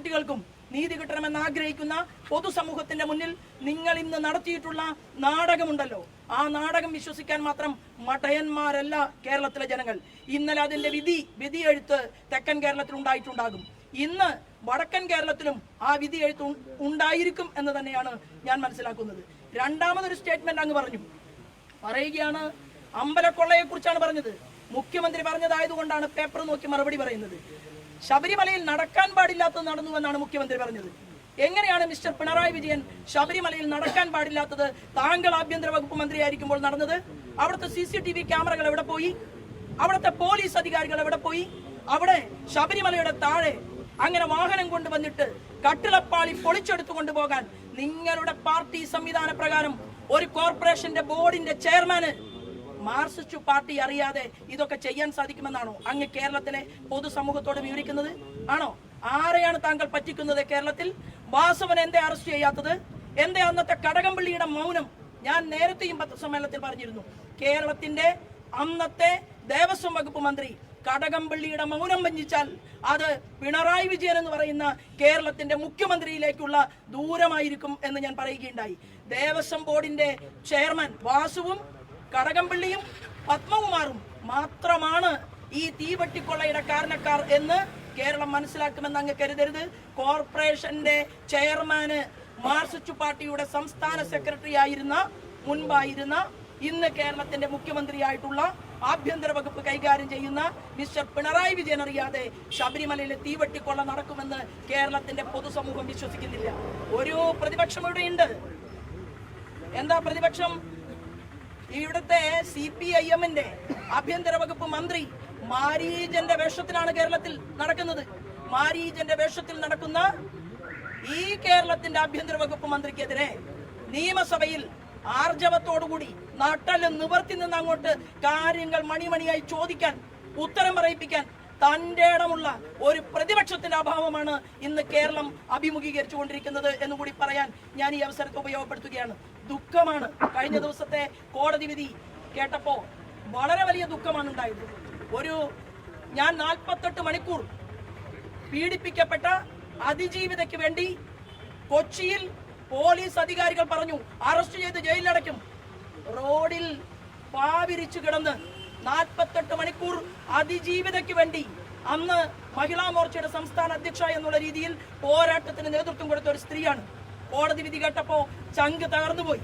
പെൺകുട്ടികൾക്കും നീതി കിട്ടണമെന്ന് ആഗ്രഹിക്കുന്ന പൊതുസമൂഹത്തിന്റെ മുന്നിൽ നിങ്ങൾ ഇന്ന് നടത്തിയിട്ടുള്ള നാടകമുണ്ടല്ലോ. ആ നാടകം വിശ്വസിക്കാൻ മാത്രം മഠയന്മാരല്ല കേരളത്തിലെ ജനങ്ങൾ. ഇന്നലെ അതിന്റെ വിധി വിധി എഴുത്ത് തെക്കൻ കേരളത്തിൽ ഉണ്ടായിട്ടുണ്ടാകും. ഇന്ന് വടക്കൻ കേരളത്തിലും ആ വിധി എഴുത്ത് ഉണ്ടായിരിക്കും എന്ന് തന്നെയാണ് ഞാൻ മനസ്സിലാക്കുന്നത്. രണ്ടാമതൊരു സ്റ്റേറ്റ്മെന്റ് അങ്ങ് പറഞ്ഞു. പറയുകയാണ് അമ്പലക്കൊള്ളയെ കുറിച്ചാണ് പറഞ്ഞത്. മുഖ്യമന്ത്രി പറഞ്ഞതായതുകൊണ്ടാണ് പേപ്പർ നോക്കി മറുപടി പറയുന്നത്. ശബരിമലയിൽ നടക്കാൻ പാടില്ലാത്തത് നടന്നു എന്നാണ് മുഖ്യമന്ത്രി പറഞ്ഞത്. എങ്ങനെയാണ് മിസ്റ്റർ പിണറായി വിജയൻ ശബരിമലയിൽ നടക്കാൻ പാടില്ലാത്തത്? താങ്കൾ ആഭ്യന്തര വകുപ്പ് മന്ത്രിയായിരിക്കുമ്പോൾ നടന്നത്? അവിടുത്തെ സി സി ടി വി ക്യാമറകൾ എവിടെ പോയി? അവിടുത്തെ പോലീസ് അധികാരികൾ എവിടെ പോയി? അവിടെ ശബരിമലയുടെ താഴെ അങ്ങനെ വാഹനം കൊണ്ടുവന്നിട്ട് കട്ടിളപ്പാളി പൊളിച്ചെടുത്തു കൊണ്ടുപോകാൻ നിങ്ങളുടെ പാർട്ടി സംവിധാന പ്രകാരം ഒരു കോർപ്പറേഷന്റെ ബോർഡിന്റെ ചെയർമാന് മാർസിസ്റ്റ് പാർട്ടി അറിയാതെ ഇതൊക്കെ ചെയ്യാൻ സാധിക്കുമെന്നാണോ അങ്ങ് കേരളത്തിലെ പൊതുസമൂഹത്തോട് വിവരിക്കുന്നത്? ആണോ? ആരെയാണ് താങ്കൾ പറ്റിക്കുന്നത് കേരളത്തിൽ? വാസവൻ എന്തേ അറസ്റ്റ് ചെയ്യാത്തത്? എന്തേ അന്നത്തെ കടകംപള്ളിയുടെ മൗനം? ഞാൻ നേരത്തെയും പത്രസമ്മേളനത്തിൽ പറഞ്ഞിരുന്നു. കേരളത്തിന്റെ അന്നത്തെ ദേവസ്വം വകുപ്പ് മന്ത്രി കടകംപള്ളിയുടെ മൗനം വഞ്ചിച്ചാൽ അത് പിണറായി വിജയൻ എന്ന് പറയുന്ന കേരളത്തിന്റെ മുഖ്യമന്ത്രിയിലേക്കുള്ള ദൂരമായിരിക്കും എന്ന് ഞാൻ പറയുകയുണ്ടായി. ദേവസ്വം ബോർഡിന്റെ ചെയർമാൻ വാസുവും കടകംപള്ളിയും പത്മകുമാറും മാത്രമാണ് ഈ തീവട്ടിക്കൊള്ളയുടെ കാരണക്കാർ എന്ന് കേരളം മനസ്സിലാക്കുമെന്ന് അങ്ങ് കരുതരുത്. കോർപ്പറേഷന്റെ ചെയർമാന് മാർസിസ്റ്റ് പാർട്ടിയുടെ സംസ്ഥാന സെക്രട്ടറി ആയിരുന്ന മുൻപായിരുന്ന ഇന്ന് കേരളത്തിന്റെ മുഖ്യമന്ത്രിയായിട്ടുള്ള ആഭ്യന്തര വകുപ്പ് കൈകാര്യം ചെയ്യുന്ന മിസ്റ്റർ പിണറായി വിജയൻ അറിയാതെ ശബരിമലയിലെ തീവട്ടിക്കൊള്ള നടക്കുമെന്ന് കേരളത്തിന്റെ പൊതുസമൂഹം വിശ്വസിക്കുന്നില്ല. ഒരു പ്രതിപക്ഷം ഇവിടെയുണ്ട്. എന്താ പ്രതിപക്ഷം? ഇവിടുത്തെ സി പി ഐ എമ്മിന്റെ ആഭ്യന്തര വകുപ്പ് മന്ത്രി മാരീജന്റെ വേഷത്തിലാണ് കേരളത്തിൽ നടക്കുന്നത്. മാരീജന്റെ വേഷത്തിൽ നടക്കുന്ന ഈ കേരളത്തിന്റെ ആഭ്യന്തര വകുപ്പ് മന്ത്രിക്കെതിരെ നിയമസഭയിൽ ആർജവത്തോടുകൂടി നട്ടൽ നിവർത്തി നിന്ന് അങ്ങോട്ട് കാര്യങ്ങൾ മണിമണിയായി ചോദിക്കാൻ ഉത്തരം പറയിപ്പിക്കാൻ തന്റെ ഇടമുള്ള ഒരു പ്രതിപക്ഷത്തിന്റെ അഭാവമാണ് ഇന്ന് കേരളം അഭിമുഖീകരിച്ചു കൊണ്ടിരിക്കുന്നത് എന്ന് കൂടി പറയാൻ ഞാൻ ഈ അവസരത്തെ ഉപയോഗപ്പെടുത്തുകയാണ്. ദുഃഖമാണ്. കഴിഞ്ഞ ദിവസത്തെ കോടതി വിധി കേട്ടപ്പോ വളരെ വലിയ ദുഃഖമാണ് ഉണ്ടായത്. ഒരു ഞാൻ നാൽപ്പത്തെട്ട് മണിക്കൂർ പീഡിപ്പിക്കപ്പെട്ട അതിജീവിതയ്ക്ക് വേണ്ടി കൊച്ചിയിൽ പോലീസ് അധികാരികൾ പറഞ്ഞു അറസ്റ്റ് ചെയ്ത് ജയിലിലടയ്ക്കും. റോഡിൽ പാവിരിച്ചു കിടന്ന് നാൽപ്പത്തെട്ട് മണിക്കൂർ അതിജീവിതയ്ക്ക് വേണ്ടി അന്ന് മഹിളാ മോർച്ചയുടെ സംസ്ഥാന അധ്യക്ഷ എന്നുള്ള രീതിയിൽ പോരാട്ടത്തിന് നേതൃത്വം കൊടുത്ത ഒരു സ്ത്രീയാണ് കോടതി വിധി കേട്ടപ്പോ ചങ്ക് തകർന്നുപോയി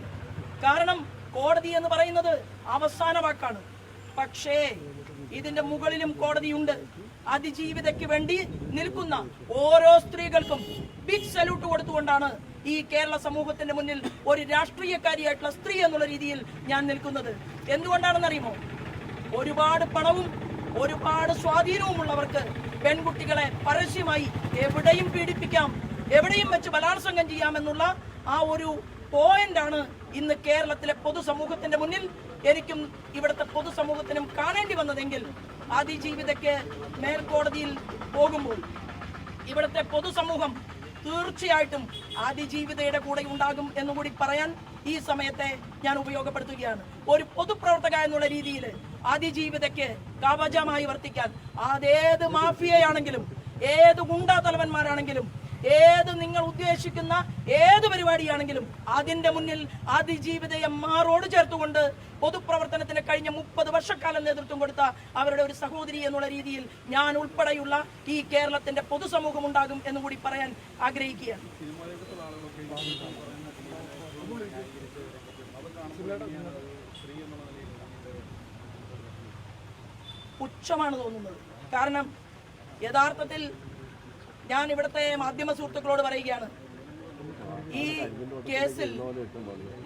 കാരണം കോടതി എന്ന് പറയുന്നത് അവസാന വാക്കാണ്. പക്ഷേ ഇതിന്റെ മുകളിലും കോടതിയുണ്ട്. അതിജീവിതയ്ക്ക് വേണ്ടി നിൽക്കുന്ന ഓരോ സ്ത്രീകൾക്കും ബിഗ് സല്യൂട്ട് കൊടുത്തുകൊണ്ടാണ് ഈ കേരള സമൂഹത്തിന്റെ മുന്നിൽ ഒരു രാഷ്ട്രീയക്കാരിയായിട്ടുള്ള സ്ത്രീ എന്നുള്ള രീതിയിൽ ഞാൻ നിൽക്കുന്നത്. എന്തുകൊണ്ടാണെന്ന് അറിയുമോ ഒരുപാട് പണവും ഒരുപാട് സ്വാധീനവുമുള്ളവർക്ക് പെൺകുട്ടികളെ പരസ്യമായി എവിടെയും പീഡിപ്പിക്കാം. എവിടെയും വെച്ച് ബലാത്സംഗം ചെയ്യാമെന്നുള്ള ആ ഒരു പോയിന്റ് ആണ് ഇന്ന് കേരളത്തിലെ പൊതുസമൂഹത്തിന്റെ മുന്നിൽ എനിക്കും ഇവിടുത്തെ പൊതുസമൂഹത്തിനും കാണേണ്ടി വന്നതെങ്കിൽ അതിജീവിതയ്ക്ക് മേൽക്കോടതിയിൽ പോകുമ്പോൾ ഇവിടുത്തെ പൊതുസമൂഹം തീർച്ചയായിട്ടും അതിജീവിതയുടെ കൂടെ ഉണ്ടാകും എന്നുകൂടി പറയാൻ ഈ സമയത്തെ ഞാൻ ഉപയോഗപ്പെടുത്തുകയാണ്. ഒരു പൊതുപ്രവർത്തക എന്നുള്ള രീതിയിൽ അതിജീവിതയ്ക്ക് കവചമായി വർത്തിക്കാൻ അതേത് മാഫിയയാണെങ്കിലും ഏത് ഗുണ്ടാ തലവന്മാരാണെങ്കിലും ഏത് നിങ്ങൾ ഉദ്ദേശിക്കുന്ന ഏത് പരിപാടിയാണെങ്കിലും അതിന്റെ മുന്നിൽ അതിജീവിതയെ മാറോട് ചേർത്തുകൊണ്ട് പൊതുപ്രവർത്തനത്തിന് കഴിഞ്ഞ മുപ്പത് വർഷക്കാലം നേതൃത്വം കൊടുത്ത അവരുടെ ഒരു സഹോദരി എന്നുള്ള രീതിയിൽ ഞാൻ ഉൾപ്പെടെയുള്ള ഈ കേരളത്തിന്റെ പൊതുസമൂഹം ഉണ്ടാകും എന്നും കൂടി പറയാൻ ആഗ്രഹിക്കുകയാണ്. പുച്ഛമാണ് തോന്നുന്നത്. കാരണം യഥാർത്ഥത്തിൽ ഞാൻ ഇവിടുത്തെ മാധ്യമ സുഹൃത്തുക്കളോട് പറയുകയാണ്. ഈ കേസിൽ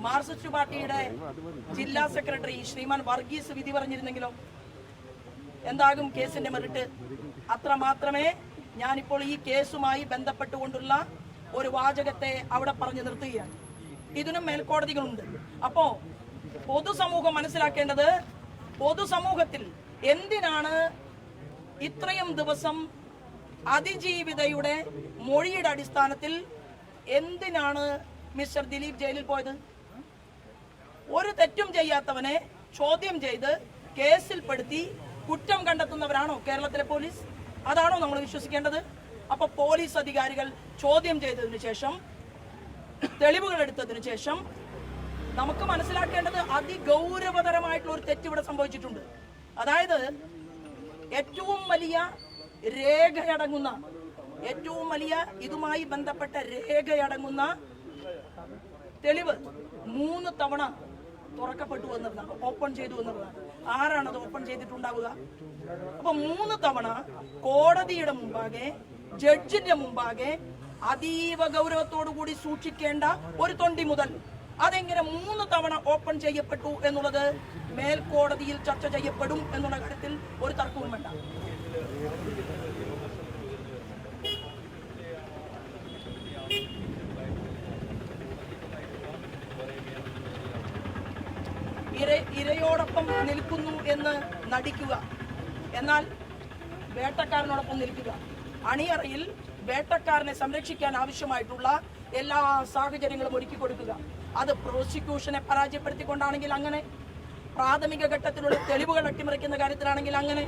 മാർക്സിസ്റ്റ് പാർട്ടിയുടെ ജില്ലാ സെക്രട്ടറി ശ്രീമാൻ വർഗീസ് വിധി പറഞ്ഞിരുന്നെങ്കിലോ? എന്താകും കേസിന്റെ മെറിട്ട്? അത്ര മാത്രമേ ഞാനിപ്പോൾ ഈ കേസുമായി ബന്ധപ്പെട്ടുകൊണ്ടുള്ള ഒരു വാചകത്തെ അവിടെ പറഞ്ഞു നിർത്തുകയാണ്. ഇതിനും മേൽക്കോടതികളുണ്ട്. അപ്പോ പൊതുസമൂഹം മനസ്സിലാക്കേണ്ടത് പൊതുസമൂഹത്തിൽ എന്തിനാണ് ഇത്രയും ദിവസം അതിജീവിതയുടെ മൊഴിയുടെ അടിസ്ഥാനത്തിൽ എന്തിനാണ് മിസ്റ്റർ ദിലീപ് ജയിലിൽ പോയത്? ഒരു തെറ്റും ചെയ്യാത്തവനെ ചോദ്യം ചെയ്ത് കേസിൽപ്പെടുത്തി കുറ്റം കണ്ടെത്തുന്നവരാണോ കേരളത്തിലെ പോലീസ്? അതാണോ നമ്മൾ വിശ്വസിക്കേണ്ടത്? അപ്പൊ പോലീസ് അധികാരികൾ ചോദ്യം ചെയ്തതിനു ശേഷം തെളിവുകൾ എടുത്തതിനു ശേഷം നമുക്ക് മനസ്സിലാക്കേണ്ടത് അതിഗൗരവതരമായിട്ടുള്ള ഒരു തെറ്റ് ഇവിടെ സംഭവിച്ചിട്ടുണ്ട്. അതായത് ഏറ്റവും വലിയ രേഖയടങ്ങുന്ന ഏറ്റവും വലിയ ഇതുമായി ബന്ധപ്പെട്ട രേഖയടങ്ങുന്ന തെളിവ് മൂന്ന് തവണ തുറക്കപ്പെട്ടു എന്നുള്ളതാണ് ഓപ്പൺ ചെയ്തു എന്നുള്ളതാണ്. ആരാണ് അത് ഓപ്പൺ ചെയ്തിട്ടുണ്ടാവുക? അപ്പൊ മൂന്ന് തവണ കോടതിയുടെ മുമ്പാകെ ജഡ്ജിന്റെ മുമ്പാകെ അതീവ ഗൗരവത്തോടു കൂടി സൂക്ഷിക്കേണ്ട ഒരു തൊണ്ടി മുതൽ അതെങ്ങനെ മൂന്ന് തവണ ഓപ്പൺ ചെയ്യപ്പെട്ടു എന്നുള്ളത് മേൽക്കോടതിയിൽ ചർച്ച ചെയ്യപ്പെടും എന്നുള്ള കാര്യത്തിൽ ഒരു തർക്കവും വേണ്ട. ഇര ഇരയോടൊപ്പം നിൽക്കുന്നു എന്ന് നടിക്കുക. എന്നാൽ വേട്ടക്കാരനോടൊപ്പം നിൽക്കുക. അണിയറയിൽ വേട്ടക്കാരനെ സംരക്ഷിക്കാൻ ആവശ്യമായിട്ടുള്ള എല്ലാ സാഹചര്യങ്ങളും ഒരുക്കി കൊടുക്കുക. അത് പ്രോസിക്യൂഷനെ പരാജയപ്പെടുത്തിക്കൊണ്ടാണെങ്കിൽ അങ്ങനെ പ്രാഥമിക ഘട്ടത്തിലുള്ള തെളിവുകൾ അട്ടിമറിക്കുന്ന കാര്യത്തിലാണെങ്കിൽ അങ്ങനെ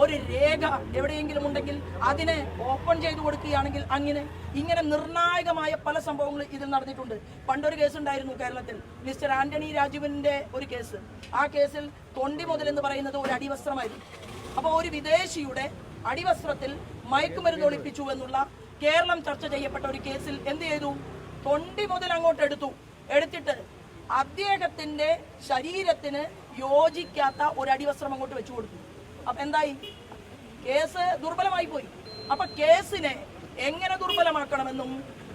ഒരു രേഖ എവിടെയെങ്കിലും ഉണ്ടെങ്കിൽ അതിനെ ഓപ്പൺ ചെയ്തു കൊടുക്കുകയാണെങ്കിൽ അങ്ങനെ ഇങ്ങനെ നിർണായകമായ പല സംഭവങ്ങളും ഇതിൽ നടന്നിട്ടുണ്ട്. പണ്ടൊരു കേസ് ഉണ്ടായിരുന്നു കേരളത്തിൽ. മിസ്റ്റർ ആന്റണി രാജുവിന്റെ ഒരു കേസ് ആ കേസിൽ തൊണ്ടി മുതൽ എന്ന് പറയുന്നത് ഒരു അടിവസ്ത്രമായിരുന്നു. അപ്പോൾ ഒരു വിദേശിയുടെ അടിവസ്ത്രത്തിൽ മയക്കുമരുന്ന് ഒളിപ്പിച്ചു എന്നുള്ള കേരളം ചർച്ച ചെയ്യപ്പെട്ട ഒരു കേസിൽ എന്ത് ചെയ്തു? തൊണ്ടി മുതൽ അങ്ങോട്ട് എടുത്തു. എടുത്തിട്ട് അദ്ദേഹത്തിന്റെ ശരീരത്തിന് യോജിക്കാത്ത ഒരു അടിവസ്ത്രം അങ്ങോട്ട് വെച്ചു കൊടുത്തു. അപ്പൊ എന്തായി? കേസ് ദുർബലമായി പോയി. അപ്പൊ കേസിനെ എങ്ങനെ ദുർബലമാക്കണമെന്നും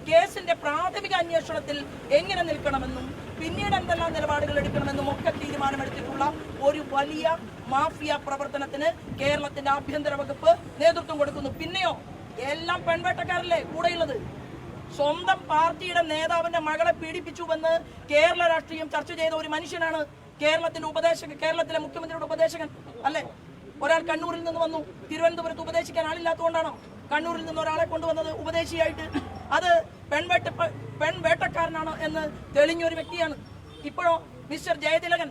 കേസിന്റെ പ്രാഥമിക അന്വേഷണത്തിൽ എങ്ങനെ നിൽക്കണമെന്നും പിന്നീട് എന്തെല്ലാം നിലപാടുകൾ എടുക്കണമെന്നും ഒക്കെ തീരുമാനമെടുത്തിട്ടുള്ള ഒരു വലിയ മാഫിയ പ്രവർത്തനത്തിന് കേരളത്തിന്റെ ആഭ്യന്തര വകുപ്പ് നേതൃത്വം കൊടുക്കുന്നു. പിന്നെയോ എല്ലാം പെൺവേട്ടക്കാരല്ലേ കൂടെയുള്ളത്? സ്വന്തം പാർട്ടിയുടെ നേതാവിന്റെ മകളെ പീഡിപ്പിച്ചുവെന്ന് കേരള രാഷ്ട്രീയം ചർച്ച ചെയ്ത ഒരു മനുഷ്യനാണ് കേരളത്തിന്റെ ഉപദേശകൻ കേരളത്തിലെ മുഖ്യമന്ത്രിയുടെ ഉപദേശകൻ അല്ലേ? ഒരാൾ കണ്ണൂരിൽ നിന്ന് വന്നു. തിരുവനന്തപുരത്ത് ഉപദേശിക്കാൻ ആളില്ലാത്തതുകൊണ്ടാണോ? കണ്ണൂരിൽ നിന്ന് ഒരാളെ കൊണ്ടുവന്നത് ഉപദേശിയായിട്ട്. അത് പെൺവേട്ട പെൺവേട്ടക്കാരനാണോ എന്ന് തെളിഞ്ഞൊരു വ്യക്തിയാണ്. ഇപ്പോഴോ മിസ്റ്റർ ജയതിലകൻ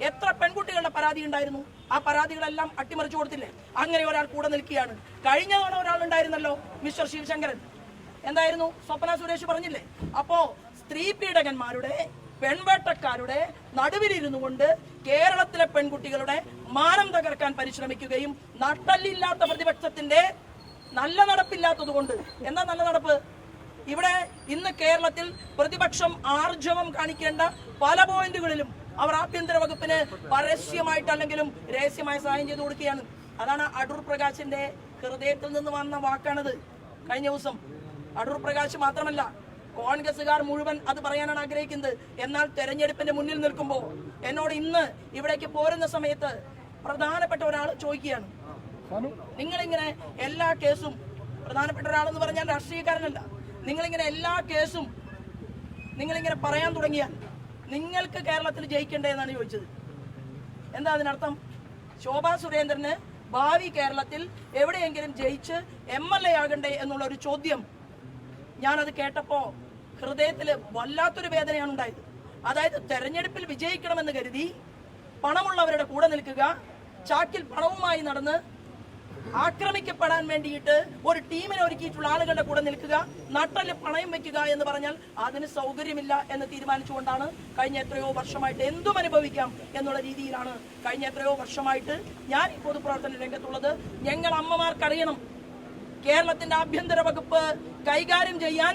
എത്ര പെൺകുട്ടികളുടെ പരാതി ഉണ്ടായിരുന്നു? ആ പരാതികളെല്ലാം അട്ടിമറിച്ചു കൊടുത്തില്ലേ? അങ്ങനെ ഒരാൾ കൂടെ നിൽക്കുകയാണ്. കഴിഞ്ഞ തവണ ഒരാൾ ഉണ്ടായിരുന്നല്ലോ മിസ്റ്റർ ശിവശങ്കരൻ. എന്തായിരുന്നു? സ്വപ്ന സുരേഷ് പറഞ്ഞില്ലേ? അപ്പോ സ്ത്രീ പീഡകന്മാരുടെ പെൺവേട്ടക്കാരുടെ നടുവിലിരുന്നു കൊണ്ട് കേരളത്തിലെ പെൺകുട്ടികളുടെ മാനം തകർക്കാൻ പരിശ്രമിക്കുകയും നട്ടല്ലില്ലാത്ത പ്രതിപക്ഷത്തിന്റെ നല്ല നടപ്പില്ലാത്തത് കൊണ്ട്. എന്താ നല്ല നടപ്പ്? ഇവിടെ ഇന്ന് കേരളത്തിൽ പ്രതിപക്ഷം ആർജവം കാണിക്കേണ്ട പല പോയിന്റുകളിലും അവർ ആഭ്യന്തര വകുപ്പിന് പരസ്യമായിട്ടല്ലെങ്കിലും രഹസ്യമായ സഹായം ചെയ്തു കൊടുക്കുകയാണ്. അതാണ് അടൂർ പ്രകാശിന്റെ ഹൃദയത്തിൽ നിന്ന് വന്ന വാക്കാണത്. കഴിഞ്ഞ ദിവസം അടൂർ പ്രകാശ് മാത്രമല്ല കോൺഗ്രസുകാർ മുഴുവൻ അത് പറയാനാണ് ആഗ്രഹിക്കുന്നത്. എന്നാൽ തെരഞ്ഞെടുപ്പിന്റെ മുന്നിൽ നിൽക്കുമ്പോൾ എന്നോട് ഇന്ന് ഇവിടേക്ക് പോരുന്ന സമയത്ത് പ്രധാനപ്പെട്ട ഒരാൾ ചോദിക്കുകയാണ്. നിങ്ങളിങ്ങനെ എല്ലാ കേസും പ്രധാനപ്പെട്ട ഒരാളെന്ന് പറഞ്ഞാൽ രാഷ്ട്രീയക്കാരനല്ല. നിങ്ങളിങ്ങനെ എല്ലാ കേസും നിങ്ങളിങ്ങനെ പറയാൻ തുടങ്ങിയാൽ നിങ്ങൾക്ക് കേരളത്തിൽ ജയിക്കണ്ടേ എന്നാണ് ചോദിച്ചത്. എന്താ അതിനർത്ഥം? ശോഭാ സുരേന്ദ്രന് ഭാവി കേരളത്തിൽ എവിടെയെങ്കിലും ജയിച്ച് എം എൽ എ ആകണ്ടേ എന്നുള്ള ഒരു ചോദ്യം ഞാനത് കേട്ടപ്പോ ഹൃദയത്തിൽ വല്ലാത്തൊരു വേദനയാണ് ഉണ്ടായത്. അതായത് തെരഞ്ഞെടുപ്പിൽ വിജയിക്കണമെന്ന് കരുതി പണമുള്ളവരുടെ കൂടെ നിൽക്കുക ചാക്കിൽ പണവുമായി നടന്ന് ആക്രമിക്കപ്പെടാൻ വേണ്ടിയിട്ട് ഒരു ടീമിനെ ഒരുക്കിയിട്ടുള്ള ആളുകളുടെ കൂടെ നിൽക്കുക നട്ടൽ പണയം വെക്കുക എന്ന് പറഞ്ഞാൽ അതിന് സൗകര്യമില്ല എന്ന് തീരുമാനിച്ചുകൊണ്ടാണ് കഴിഞ്ഞ എത്രയോ വർഷമായിട്ട് എന്തും അനുഭവിക്കാം എന്നുള്ള രീതിയിലാണ് കഴിഞ്ഞ എത്രയോ വർഷമായിട്ട് ഞാൻ ഈ പൊതുപ്രവർത്തന രംഗത്തുള്ളത്. ഞങ്ങൾ അമ്മമാർക്കറിയണം. കേരളത്തിന്റെ ആഭ്യന്തര വകുപ്പ് കൈകാര്യം ചെയ്യാൻ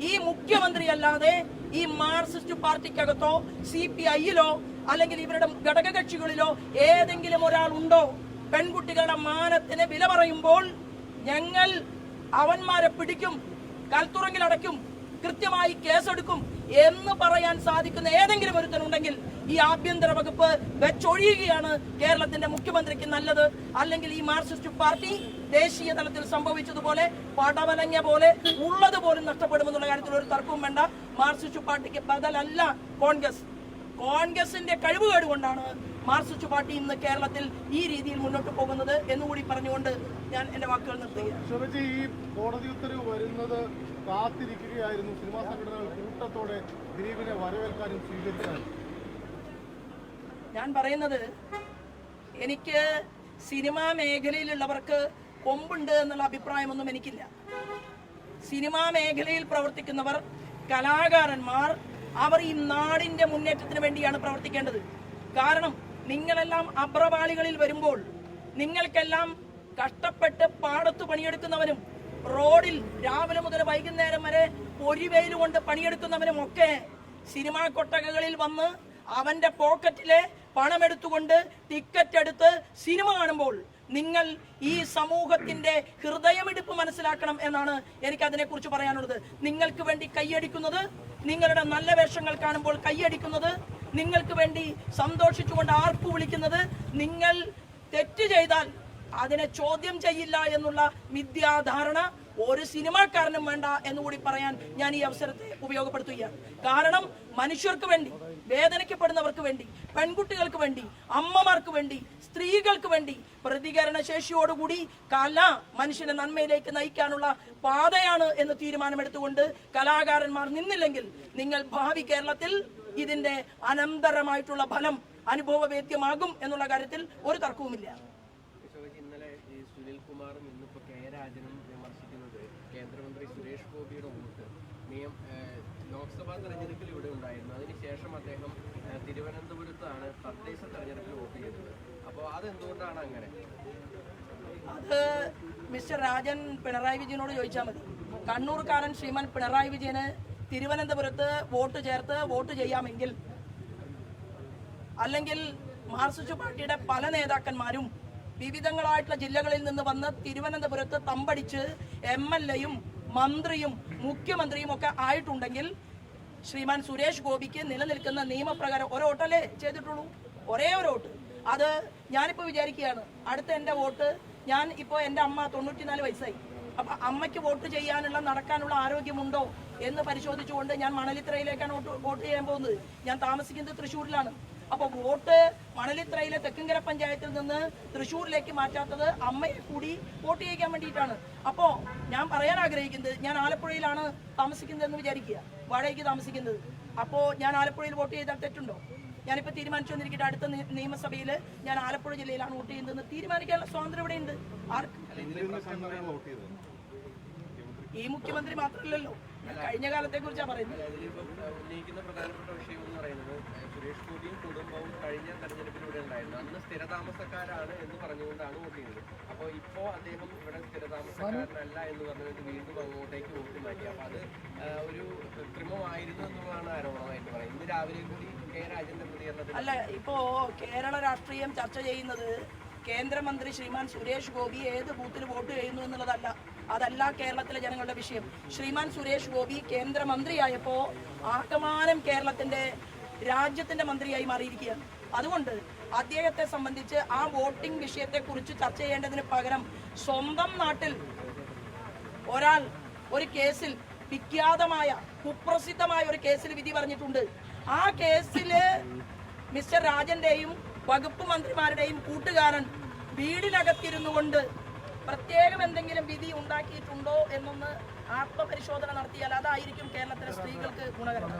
ഈ മുഖ്യമന്ത്രി അല്ലാതെ ഈ മാർക്സിസ്റ്റ് പാർട്ടിക്കകത്തോ സി പി ഐയിലോ അല്ലെങ്കിൽ ഇവരുടെ ഘടകകക്ഷികളിലോ ഏതെങ്കിലും ഒരാൾ ഉണ്ടോ? പെൺകുട്ടികളുടെ മാനത്തിന് വില പറയുമ്പോൾ ഞങ്ങൾ അവന്മാരെ പിടിക്കും കൽത്തുറങ്ങിലടയ്ക്കും കൃത്യമായി കേസെടുക്കും എന്ന് പറയാൻ സാധിക്കുന്ന ഏതെങ്കിലും ഒരുത്തനുണ്ടെങ്കിൽ ഈ ആഭ്യന്തര വകുപ്പ് വെച്ചൊഴിയുകയാണ് കേരളത്തിന്റെ മുഖ്യമന്ത്രിക്ക് നല്ലത്. അല്ലെങ്കിൽ ഈ മാർക്സിസ്റ്റ് പാർട്ടി ദേശീയ തലത്തിൽ സംഭവിച്ചതുപോലെ പടവലങ്ങ പോലെ ഉള്ളത് പോലും നഷ്ടപ്പെടുമെന്നുള്ള കാര്യത്തിൽ ഒരു തർക്കവും വേണ്ട. മാർക്സിസ്റ്റ് പാർട്ടിക്ക് ബദലല്ല കോൺഗ്രസ്. കോൺഗ്രസിന്റെ കഴിവുകേട് കൊണ്ടാണ് മാർക്സിസ്റ്റ് പാർട്ടി ഇന്ന് കേരളത്തിൽ ഈ രീതിയിൽ മുന്നോട്ട് പോകുന്നത് എന്നുകൂടി പറഞ്ഞുകൊണ്ട് ഞാൻ എന്റെ വാക്കുകൾ നിർത്തുകയാണ്. ഈ വരുന്നത് കാത്തിരിക്കുകയായിരുന്നു. സിനിമാ സംഘടനകൾ കൂട്ടത്തോടെ ദിലീപിനെ വരവേൽക്കാനും സ്വീകരിക്കാനും ഞാൻ പറയുന്നത് എനിക്ക് സിനിമാ മേഖലയിലുള്ളവർക്ക് കൊമ്പുണ്ട് എന്നുള്ള അഭിപ്രായമൊന്നും എനിക്കില്ല. സിനിമാ മേഖലയിൽ പ്രവർത്തിക്കുന്നവർ കലാകാരന്മാർ അവർ ഈ നാടിന്റെ മുന്നേറ്റത്തിന് വേണ്ടിയാണ് പ്രവർത്തിക്കേണ്ടത്. കാരണം നിങ്ങളെല്ലാം അപ്രവാളികളിൽ വരുമ്പോൾ നിങ്ങൾക്കെല്ലാം കഷ്ടപ്പെട്ട് പാടത്ത് പണിയെടുക്കുന്നവനും റോഡിൽ രാവിലെ മുതൽ വൈകുന്നേരം വരെ പൊരിവെയിൽ കൊണ്ട് പണിയെടുക്കുന്നവനും ഒക്കെ സിനിമാ കൊട്ടകകളിൽ വന്ന് അവന്റെ പോക്കറ്റിലെ പണമെടുത്തുകൊണ്ട് ടിക്കറ്റ് എടുത്ത് സിനിമ കാണുമ്പോൾ നിങ്ങൾ ഈ സമൂഹത്തിന്റെ ഹൃദയമെടുപ്പ് മനസ്സിലാക്കണം എന്നാണ് എനിക്ക് അതിനെക്കുറിച്ച് പറയാനുള്ളത്. നിങ്ങൾക്ക് വേണ്ടി കൈയടിക്കുന്നത് നിങ്ങളുടെ നല്ല വേഷങ്ങൾ കാണുമ്പോൾ കൈയടിക്കുന്നത് നിങ്ങൾക്ക് വേണ്ടി സന്തോഷിച്ചുകൊണ്ട് ആർപ്പു വിളിക്കുന്നത് നിങ്ങൾ തെറ്റ് ചെയ്താൽ അതിനെ ചോദ്യം ചെയ്യില്ല എന്നുള്ള മിഥ്യാധാരണ ഒരു സിനിമാക്കാരനും വേണ്ട എന്നുകൂടി പറയാൻ ഞാൻ ഈ അവസരത്തെ ഉപയോഗപ്പെടുത്തുകയാണ്. കാരണം മനുഷ്യർക്ക് വേണ്ടി വേദനിക്കപ്പെടുന്നവർക്ക് വേണ്ടി പെൺകുട്ടികൾക്ക് വേണ്ടി അമ്മമാർക്ക് വേണ്ടി സ്ത്രീകൾക്ക് വേണ്ടി പ്രതികരണ ശേഷിയോടുകൂടി കല മനുഷ്യനെ നന്മയിലേക്ക് നയിക്കാനുള്ള പാതയാണ് എന്ന് തീരുമാനമെടുത്തുകൊണ്ട് കലാകാരന്മാർ നിന്നില്ലെങ്കിൽ നിങ്ങൾ ഭാവി കേരളത്തിൽ ഇതിന്റെ അനന്തരമായിട്ടുള്ള ഫലം അനുഭവവേദ്യമാകും എന്നുള്ള കാര്യത്തിൽ ഒരു തർക്കവുമില്ല. ഇന്നലെ കേന്ദ്രമന്ത്രി സുരേഷ് ലോക്സഭാ തെരഞ്ഞെടുപ്പിൽ ഇവിടെ ഉണ്ടായിരുന്നു. അതിനുശേഷം അദ്ദേഹം തിരുവനന്തപുരത്താണ് തദ്ദേശ തെരഞ്ഞെടുപ്പിൽ വോട്ട് ചെയ്തത്. അപ്പോൾ അതെന്തുകൊണ്ടാണ് അങ്ങനെ? അത് മിസ്റ്റർ രാജൻ പിണറായി വിജയനോട് ചോദിച്ചാൽ മതി. കണ്ണൂർക്കാരൻ ശ്രീമാൻ പിണറായി വിജയന് തിരുവനന്തപുരത്ത് വോട്ട് ചേർത്ത് വോട്ട് ചെയ്യാമെങ്കിൽ അല്ലെങ്കിൽ മാർക്സിസ്റ്റ് പാർട്ടിയുടെ പല നേതാക്കന്മാരും വിവിധങ്ങളായിട്ടുള്ള ജില്ലകളിൽ നിന്ന് വന്ന് തിരുവനന്തപുരത്ത് തമ്പടിച്ച് എം എൽ എയും മന്ത്രിയും മുഖ്യമന്ത്രിയും ഒക്കെ ആയിട്ടുണ്ടെങ്കിൽ ശ്രീമാൻ സുരേഷ് ഗോപിക്ക് നിലനിൽക്കുന്ന നിയമപ്രകാരം ഒരു വോട്ടല്ലേ ചെയ്തിട്ടുള്ളൂ? ഒരേ ഒരു വോട്ട്. അത് ഞാനിപ്പോൾ വിചാരിക്കുകയാണ്. അടുത്ത എന്റെ വോട്ട് ഞാൻ ഇപ്പോൾ എന്റെ അമ്മ തൊണ്ണൂറ്റിനാല് വയസ്സായി. അപ്പൊ അമ്മയ്ക്ക് വോട്ട് ചെയ്യാനുള്ള നടക്കാനുള്ള ആരോഗ്യമുണ്ടോ എന്ന് പരിശോധിച്ചുകൊണ്ട് ഞാൻ മണലിത്രയിലേക്കാണ് വോട്ട് വോട്ട് ചെയ്യാൻ പോകുന്നത്. ഞാൻ താമസിക്കുന്നത് തൃശ്ശൂരിലാണ്. അപ്പൊ വോട്ട് മണലിത്രയിലെ തെക്കുംകര പഞ്ചായത്തിൽ നിന്ന് തൃശ്ശൂരിലേക്ക് മാറ്റാത്തത് അമ്മയെ കൂടി വോട്ട് ചെയ്യിക്കാൻ വേണ്ടിയിട്ടാണ്. അപ്പോ ഞാൻ പറയാൻ ആഗ്രഹിക്കുന്നത് ഞാൻ ആലപ്പുഴയിലാണ് താമസിക്കുന്നതെന്ന് വിചാരിക്കുക. വാടകയ്ക്ക് താമസിക്കുന്നത്. അപ്പോൾ ഞാൻ ആലപ്പുഴയിൽ വോട്ട് ചെയ്താൽ തെറ്റുണ്ടോ? ഞാനിപ്പോൾ തീരുമാനിച്ചു വന്നിരിക്കട്ടെ അടുത്ത നിയമസഭയിൽ ഞാൻ ആലപ്പുഴ ജില്ലയിലാണ് വോട്ട് ചെയ്യുന്നത് തീരുമാനിക്കാനുള്ള സ്വാതന്ത്ര്യം ഇവിടെയുണ്ട് ഈ മുഖ്യമന്ത്രി മാത്രമല്ലല്ലോ. കഴിഞ്ഞ കാലത്തെ കുറിച്ചാണ് പറയുന്നത് സുരേഷ് ഗോപിയും കുടുംബവും കഴിഞ്ഞ തെരഞ്ഞെടുപ്പിൽ ഇവിടെ ഉണ്ടായിരുന്നു. അന്ന് സ്ഥിരതാമസക്കാരാണ് എന്ന് പറഞ്ഞുകൊണ്ടാണ് വോട്ട് ചെയ്തത്. അപ്പോൾ ഇപ്പോൾ അദ്ദേഹം ഇവിടെ സ്ഥിരതാമസക്കാരനല്ല എന്ന് പറഞ്ഞിട്ട് വീണ്ടും അങ്ങോട്ടേക്ക് വോട്ട് മാറ്റി. അപ്പോൾ അത് ഒരു കൃത്രിമമായിരുന്നു എന്നുള്ളതാണ് ആരോപണമായിട്ട് പറയുന്നത്. ഇന്ന് രാവിലെ കൂടി കെ രാജന്റെ പ്രതികരണത്തിൽ അല്ല ഇപ്പോ കേരള രാഷ്ട്രീയം ചർച്ച ചെയ്യുന്നത് കേന്ദ്രമന്ത്രി ശ്രീമാൻ സുരേഷ് ഗോപി ഏത് ബൂത്തിൽ വോട്ട് ചെയ്യുന്നു എന്നുള്ളതല്ല. അതല്ല കേരളത്തിലെ ജനങ്ങളുടെ വിഷയം. ശ്രീമാൻ സുരേഷ് ഗോപി കേന്ദ്രമന്ത്രിയായപ്പോ ആകമാനം കേരളത്തിന്റെ രാജ്യത്തിന്റെ മന്ത്രിയായി മാറിയിരിക്കുകയാണ്. അതുകൊണ്ട് അദ്ദേഹത്തെ സംബന്ധിച്ച് ആ വോട്ടിംഗ് വിഷയത്തെ കുറിച്ച് ചർച്ച ചെയ്യേണ്ടതിന് പകരം സ്വന്തം നാട്ടിൽ ഒരാൾ ഒരു കേസിൽ വിഖ്യാതമായ കുപ്രസിദ്ധമായ ഒരു കേസിൽ വിധി പറഞ്ഞിട്ടുണ്ട്. ആ കേസിൽ മിസ്റ്റർ രാജന്റെയും വകുപ്പ് മന്ത്രിമാരുടെയും കൂട്ടുകാരൻ വീടിനകത്തിരുന്നു കൊണ്ട് പ്രത്യേകം എന്തെങ്കിലും വിധി ഉണ്ടാക്കിയിട്ടുണ്ടോ എന്നൊന്ന് ആത്മപരിശോധന നടത്തിയാൽ അതായിരിക്കും കേരളത്തിലെ സ്ത്രീകൾക്ക് ഗുണകരം.